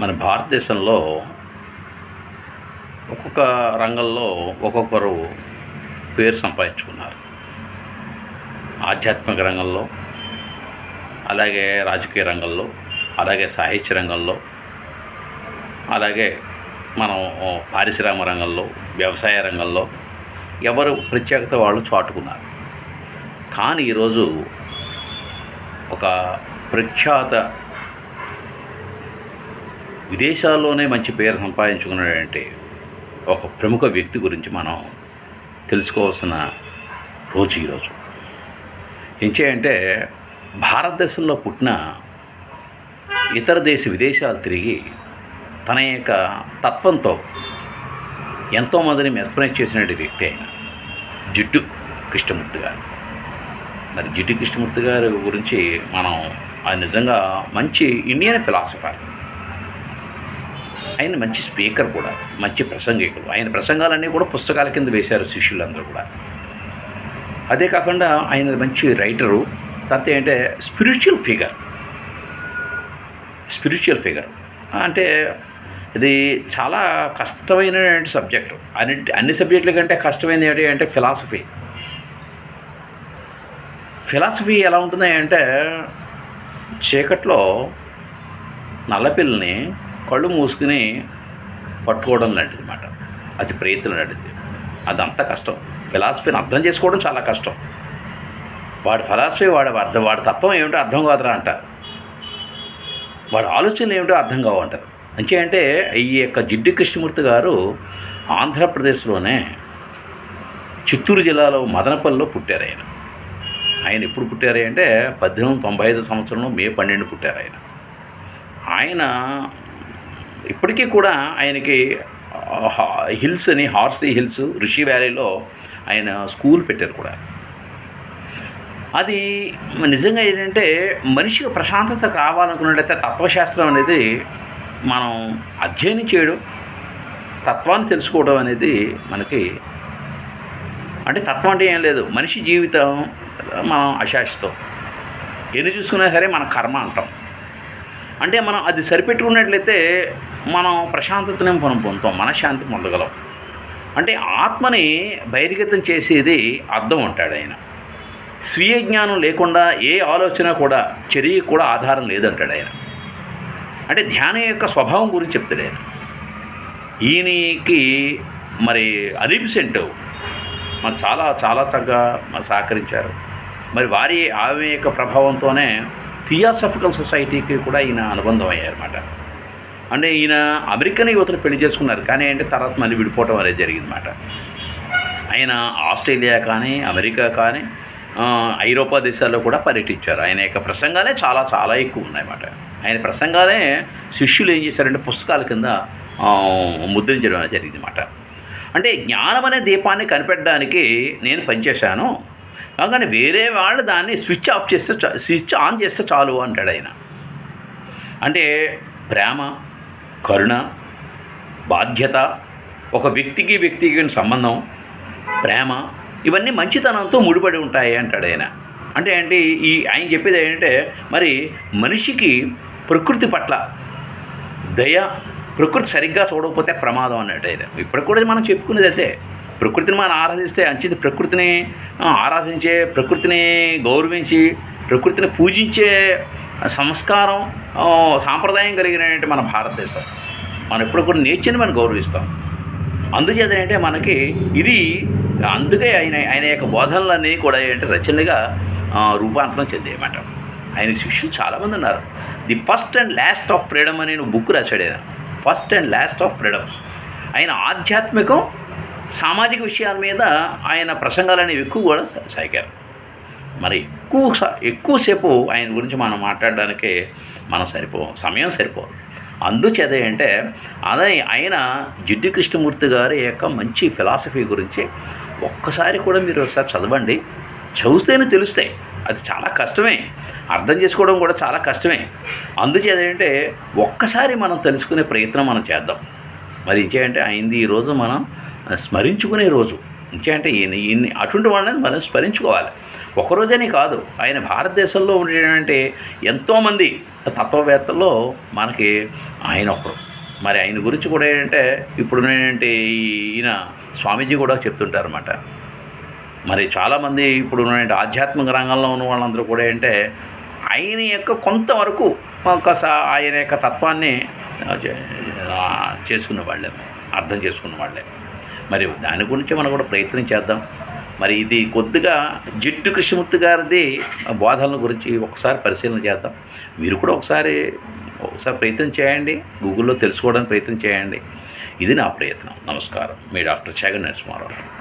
మన భారతదేశంలో ఒక్కొక్క రంగంలో ఒక్కొక్కరు పేరు సంపాదించుకున్నారు. ఆధ్యాత్మిక రంగంలో అలాగే రాజకీయ రంగంలో అలాగే సాహిత్య రంగంలో అలాగే మనం పారిశ్రామిక రంగంలో వ్యవసాయ రంగంలో ఎవరు ప్రత్యేకత వాళ్ళు చాటుకున్నారు. కానీ ఈరోజు ఒక ప్రఖ్యాత విదేశాల్లోనే మంచి పేరు సంపాదించుకున్నాడంటే ఒక ప్రముఖ వ్యక్తి గురించి మనం తెలుసుకోవాల్సిన రోజు ఈరోజు. ఏం భారతదేశంలో పుట్టిన ఇతర దేశ విదేశాలు తిరిగి తన యొక్క తత్వంతో ఎంతోమందిని మెస్మరైజ్ చేసిన వ్యక్తి ఆయన జిడ్డు కృష్ణమూర్తి గారు. మరి జిడ్డు కృష్ణమూర్తి గారి గురించి మనం నిజంగా మంచి ఇండియన్ ఫిలాసఫర్. ఆయన మంచి స్పీకర్ కూడా మంచి ప్రసంగికులు. ఆయన ప్రసంగాలన్నీ కూడా పుస్తకాల కింద వేశారు శిష్యులందరూ కూడా. అదే కాకుండా ఆయన మంచి రైటరు తర్వాత ఏంటంటే స్పిరిచువల్ ఫిగర్. Spiritual figure. అంటే ఇది చాలా కష్టమైన సబ్జెక్టు. అన్ని అన్ని సబ్జెక్టుల కంటే కష్టమైనది ఏంటి అంటే ఫిలాసఫీ. ఫిలాసఫీ ఎలా ఉంటుంది అంటే చీకట్లో నల్లపిల్లని కళ్ళు మూసుకుని పట్టుకోవడం లాంటిది అనమాట అది ప్రయత్నం లాంటిది. అదంతా కష్టం. ఫిలాసఫీని అర్థం చేసుకోవడం చాలా కష్టం. వాడి ఫిలాసఫీ వాడి అర్థం వాడి తత్వం ఏమిటో అర్థం కాదురా అంటారు వాడి ఆలోచనలు ఏమిటో అర్థం కావు అంటారు అంతే అంటే ఈ యొక్క జిడ్డు కృష్ణమూర్తి గారు ఆంధ్రప్రదేశ్లోనే చిత్తూరు జిల్లాలో మదనపల్లిలో పుట్టారు ఆయన. ఆయన ఎప్పుడు పుట్టారు అంటే పద్దెనిమిది తొంభై ఐదు సంవత్సరంలో మే పన్నెండు పుట్టారు ఆయన. ఆయన ఇప్పటికీ కూడా ఆయనకి హిల్స్ అని హార్సీ హిల్స్ రిషి వ్యాలీలో ఆయన స్కూల్ పెట్టారు కూడా. అది నిజంగా ఏంటంటే మనిషికి ప్రశాంతత రావాలనుకున్నట్లయితే తత్వశాస్త్రం అనేది మనం అధ్యయనం చేయడం తత్వాన్ని తెలుసుకోవడం అనేది మనకి అంటే తత్వం అంటే ఏం లేదు. మనిషి జీవితం మనం అశాశ్వతం. ఎన్ని చూసుకున్నా సరే మన కర్మ అంటాం. అంటే మనం అది సరిపెట్టుకున్నట్లయితే మనం ప్రశాంతతనే మనం పొందుతాం మనశ్శాంతి పొందగలం. అంటే ఆత్మని బహిర్గతం చేసేది అర్థం అంటాడు ఆయన. స్వీయ జ్ఞానం లేకుండా ఏ ఆలోచన కూడా చర్య కూడా ఆధారం లేదంటాడు ఆయన. అంటే ధ్యానం యొక్క స్వభావం గురించి చెప్తాడు ఆయన. ఈయనకి మరి అలిపిసెంట్ మరి చాలా చాలా చక్కగా మరి సహకరించారు. మరి వారి ఆమె యొక్క ప్రభావంతోనే థియాసఫికల్ సొసైటీకి కూడా ఈయన అనుబంధం అయ్యారన్నమాట. అంటే ఈయన అమెరికన్ యువతను పెళ్ళి చేసుకున్నారు. కానీ అంటే తర్వాత మళ్ళీ విడిపోవటం అనేది జరిగిందన్నమాట. ఆయన ఆస్ట్రేలియా కానీ అమెరికా కానీ ఐరోపా దేశాల్లో కూడా పర్యటించారు. ఆయన యొక్క ప్రసంగాలే చాలా చాలా ఎక్కువ ఉన్నాయన్నమాట. ఆయన ప్రసంగాలే శిష్యులు ఏం చేశారంటే పుస్తకాల కింద ముద్రించడం జరిగిందన్నమాట. అంటే జ్ఞానం అనే దీపాన్ని కనిపెట్టడానికి నేను పనిచేశాను. కానీ వేరే వాళ్ళు దాన్ని స్విచ్ ఆఫ్ చేస్తే చా- స్విచ్ ఆన్ చేస్తే చాలు అంటాడు ఆయన. అంటే ప్రేమ కరుణ బాధ్యత ఒక వ్యక్తికి వ్యక్తికి సంబంధం ప్రేమ ఇవన్నీ మంచితనంతో ముడిపడి ఉంటాయి అంటాడు ఆయన. అంటే అంటే ఈ ఆయన చెప్పేది ఏంటంటే మరి మనిషికి ప్రకృతి పట్ల దయ ప్రకృతి సరిగ్గా చూడకపోతే ప్రమాదం అన్నట్టు ఆయన. ఇప్పుడు కూడా మనం చెప్పుకునేది అయితే ప్రకృతిని మనం ఆరాధిస్తే అంచేది ప్రకృతిని ఆరాధించే ప్రకృతిని గౌరవించి ప్రకృతిని పూజించే సంస్కారం సాంప్రదాయం కలిగినటువంటి మన భారతదేశం. మనం ఎప్పుడు కూడా నేచర్ని మనం గౌరవిస్తాం. అందుచేత ఏంటంటే మనకి ఇది అందుకే ఆయన ఆయన యొక్క బోధనలన్నీ కూడా ఏంటంటే రచనలుగా రూపాంతరం చెందేయమాట ఆయన శిష్యులు చాలామంది ఉన్నారు. The first and last of freedom అనే బుక్ రాశాడు ఆయన. First and last of freedom. ఆయన ఆధ్యాత్మికం సామాజిక విషయాల మీద ఆయన ప్రసంగాలు అనేవి ఎక్కువ కూడా సాగారు. మరి ఎక్కువ ఎక్కువసేపు ఆయన గురించి మనం మాట్లాడడానికి మనం సరిపో సమయం సరిపోదు. అందుచేత ఏంటంటే అదే ఆయన జిడ్డు కృష్ణమూర్తి గారి యొక్క మంచి ఫిలాసఫీ గురించి ఒక్కసారి కూడా మీరు ఒకసారి చదవండి. చదివితేనే తెలుస్తాయి. అది చాలా కష్టమే. అర్థం చేసుకోవడం కూడా చాలా కష్టమే. అందుచేత ఏంటంటే ఒక్కసారి మనం తెలుసుకునే ప్రయత్నం మనం చేద్దాం. మరి ఇంకేంటే అయింది ఈరోజు మనం స్మరించుకునే రోజు. అంటే ఈయన ఈయన్ని అటువంటి వాళ్ళని మనం స్మరించుకోవాలి. ఒకరోజనే కాదు. ఆయన భారతదేశంలో ఉండేటువంటి ఎంతోమంది తత్వవేత్తల్లో మనకి ఆయన ఒకరు. మరి ఆయన గురించి కూడా ఏంటంటే ఇప్పుడు ఏంటంటే ఈయన స్వామీజీ కూడా చెప్తుంటారన్నమాట. మరి చాలామంది ఇప్పుడు ఉన్నటువంటి ఆధ్యాత్మిక రంగంలో ఉన్న వాళ్ళందరూ కూడా ఏంటంటే ఆయన యొక్క కొంతవరకు ఒక ఆయన యొక్క తత్వాన్ని చేసుకున్న వాళ్ళే అర్థం చేసుకున్న వాళ్ళే. మరి దాని గురించి మనం కూడా ప్రయత్నం చేద్దాం. మరి ఇది కొద్దిగా జిట్టు కృష్ణమూర్తి గారిది బోధనల గురించి ఒకసారి పరిశీలన చేద్దాం. మీరు కూడా ఒకసారి ఒకసారి ప్రయత్నం చేయండి. గూగుల్లో తెలుసుకోవడానికి ప్రయత్నం చేయండి. ఇది నా ప్రయత్నం. నమస్కారం. మీ డాక్టర్ జగన్ నరసింహారావు.